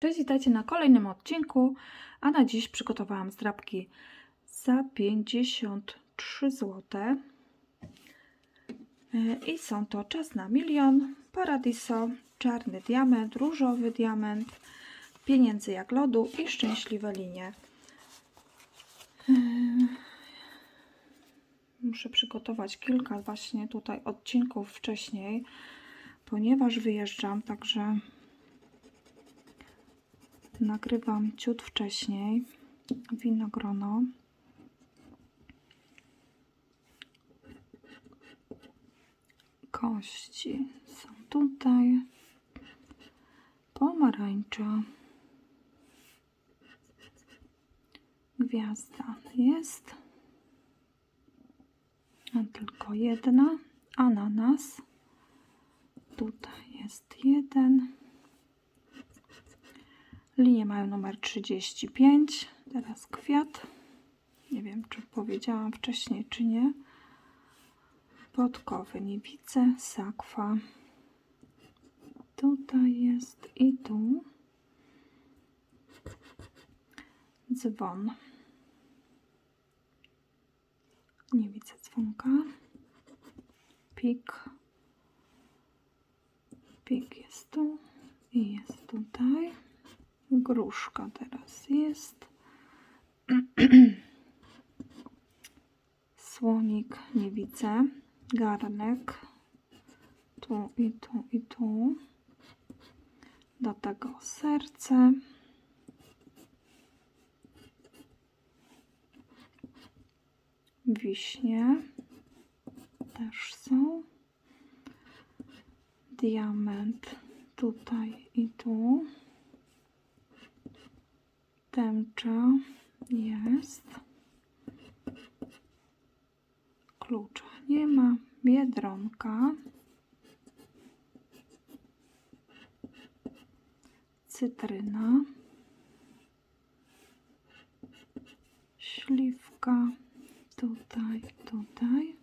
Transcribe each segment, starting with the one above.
Cześć, witajcie na kolejnym odcinku, a na dziś przygotowałam zdrabki za 53 zł. I są to Czas na Milion, Paradiso, Czarny Diament, Różowy Diament, Pieniędzy jak lodu i Szczęśliwe linie. E, Muszę przygotować kilka właśnie tutaj odcinków wcześniej, ponieważ wyjeżdżam, także nagrywam ciut wcześniej winogrono. Kości są tutaj. Pomarańcza. Gwiazda jest. A tylko jedna. Ananas. Tutaj jest jeden. Linie mają numer 35. Teraz kwiat. Nie wiem, czy powiedziałam wcześniej, czy nie. Podkowy nie widzę. Sakwa. Tutaj jest i tu. Dzwon. Nie widzę dzwonka. Pik. Pik jest tu i jest tutaj. Gruszka teraz jest. Słonik nie widzę. Garnek. Tu i tu i tu. Do tego serce. Wiśnie też są. Diament tutaj i tu tęcza jest. Klucza nie ma. Biedronka. Cytryna. Śliwka. Tutaj, tutaj.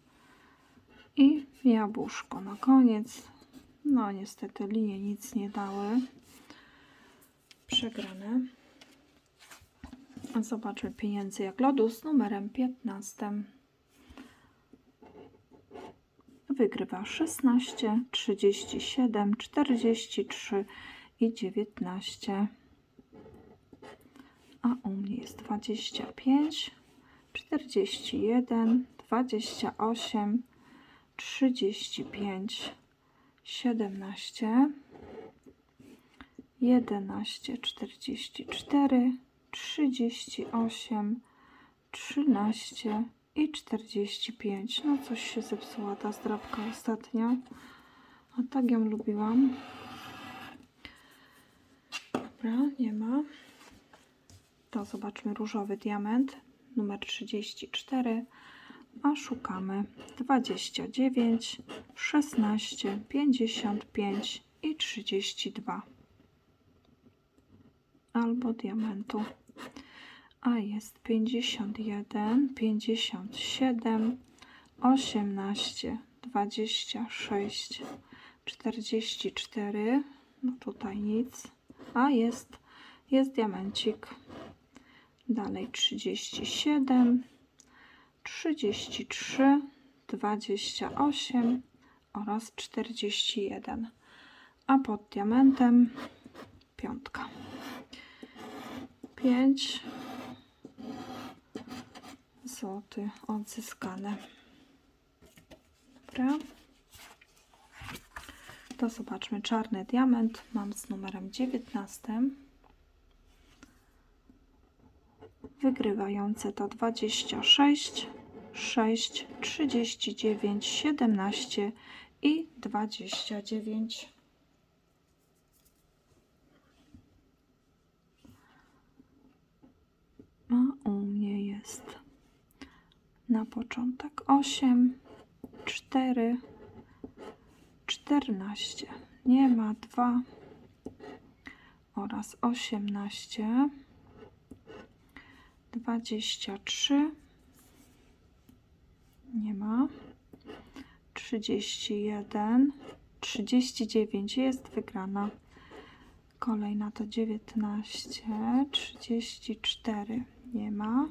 I jabłuszko na koniec. No niestety linie nic nie dały. Przegrane. Zobaczmy pieniędzy jak lodu z numerem 15. Wygrywa 16, 37, 43 i 19. A u mnie jest 25, 41, 28, 35, 17, 11, 44, 38, 13 i 45. No coś się zepsuła ta zdrabka ostatnio. A tak ją lubiłam. Dobra, nie ma. To zobaczmy różowy diament numer 34. A szukamy 29, 16, 55 i 32 albo diamentu. A jest 51, 57, 18, 26, 44. No tutaj nic. A jest, jest diamencik. Dalej 37, 33, 28 oraz 41. A pod diamentem piątka. 5 zł odzyskane. Dobra. To zobaczmy czarny diament. Mam z numerem 19. Wygrywające to 26, 6, 39, 17 i 29. A u mnie jest na początek 8, 4, 14. Nie ma 2 oraz 18, 23. Nie ma. 31, 39 jest wygrana. Kolejna to 19, 34 nie ma.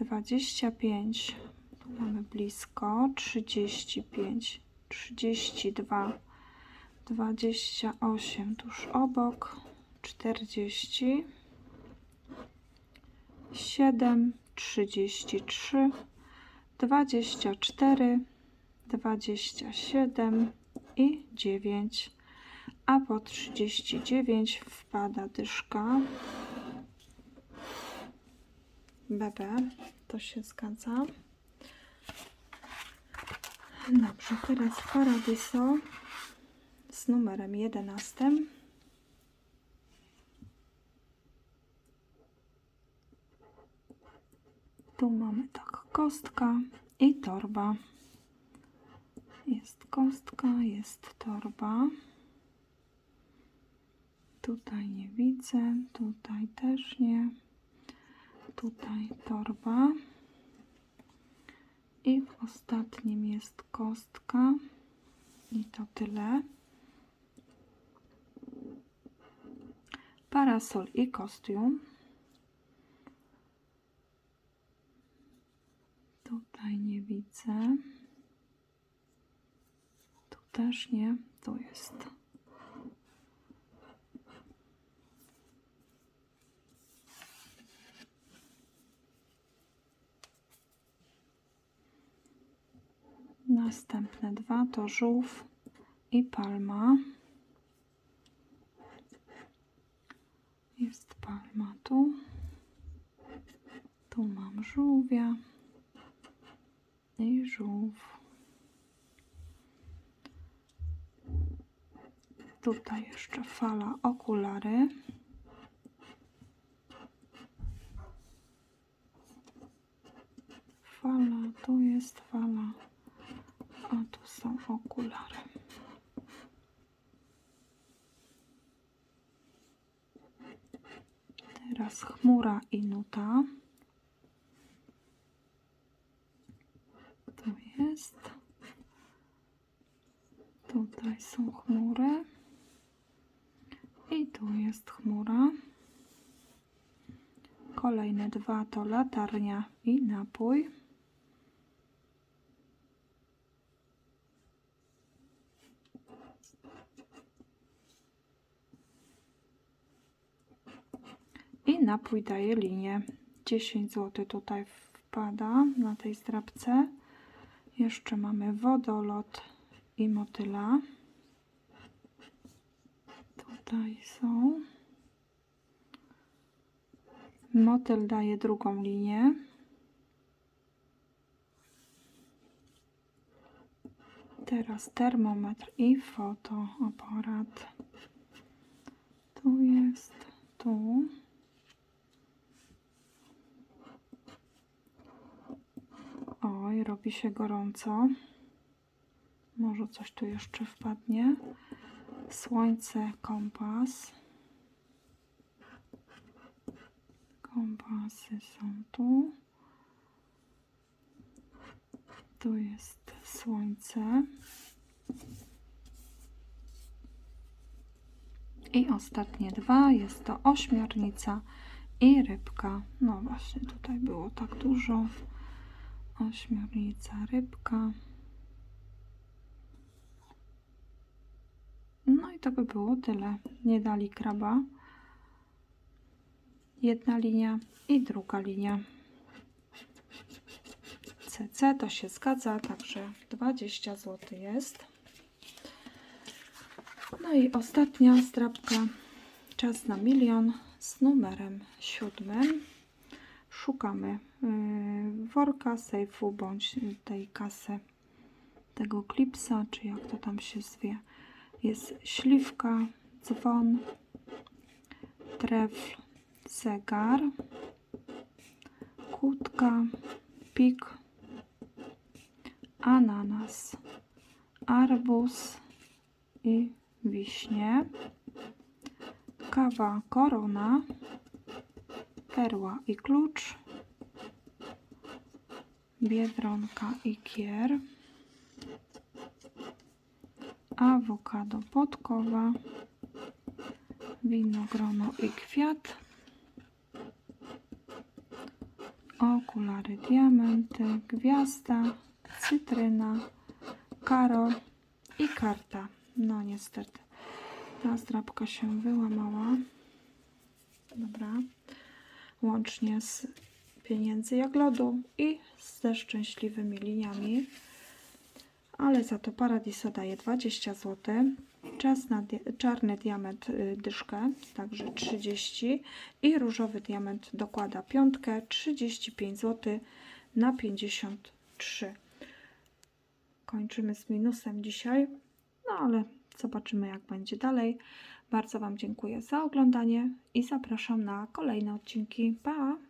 25 tu mamy blisko, 35, 32, 28 tuż obok, 40, 7, 33, 24, 27 i 9 a po 39 wpada dyszka. BB, to się zgadza. Dobrze, teraz Paradiso z numerem 11. Tu mamy tak kostka i torba. Jest kostka, jest torba. Tutaj nie widzę, tutaj też nie. Tutaj torba. I w ostatnim jest kostka. I to tyle. Parasol i kostium. Tutaj nie widzę. Tu też nie. Tu jest. Następne dwa to żółw i palma. Jest palma tu. Tu mam żółwia i żółw. Tutaj jeszcze fala okulary. Fala, tu jest fala. A tu są okulary. Teraz chmura i nuta. Tu jest. Tutaj są chmury. I tu jest chmura. Kolejne dwa to latarnia i napój. I napój daje linię. 10 zł tutaj wpada na tej zdrabce. Jeszcze mamy wodolot i motyla. Tutaj są. Motyl daje drugą linię. Teraz termometr i fotoaparat. Tu jest, tu. Oj, robi się gorąco. Może coś tu jeszcze wpadnie. Słońce, kompas. Kompasy są tu. Tu jest słońce. I ostatnie dwa jest to ośmiornica i rybka. No właśnie, tutaj było tak dużo. Ośmiornica, rybka. No i to by było tyle. Nie dali kraba. Jedna linia i druga linia. CC to się zgadza, także 20 zł jest. No i ostatnia strapka. Czas na milion z numerem siódmym. Szukamy worka, sejfu bądź tej kasy tego klipsa, czy jak to tam się zwie. Jest śliwka, dzwon, trefl, zegar, kłódka, pik, ananas, arbuz i wiśnie, kawa korona, perła i klucz, biedronka i kier, awokado podkowa, Winogrono i kwiat. Okulary diamenty, gwiazda, cytryna, karol i karta. No niestety, ta zdrabka się wyłamała. Dobra. Łącznie z pieniędzy jak lodu i ze szczęśliwymi liniami. Ale za to Paradiso daje 20 zł. Czas na di- czarny diament y, dyszkę, także 30 i różowy diament dokłada piątkę 35 zł na 53. Kończymy z minusem dzisiaj, no ale zobaczymy jak będzie dalej. Bardzo Wam dziękuję za oglądanie i zapraszam na kolejne odcinki. Pa!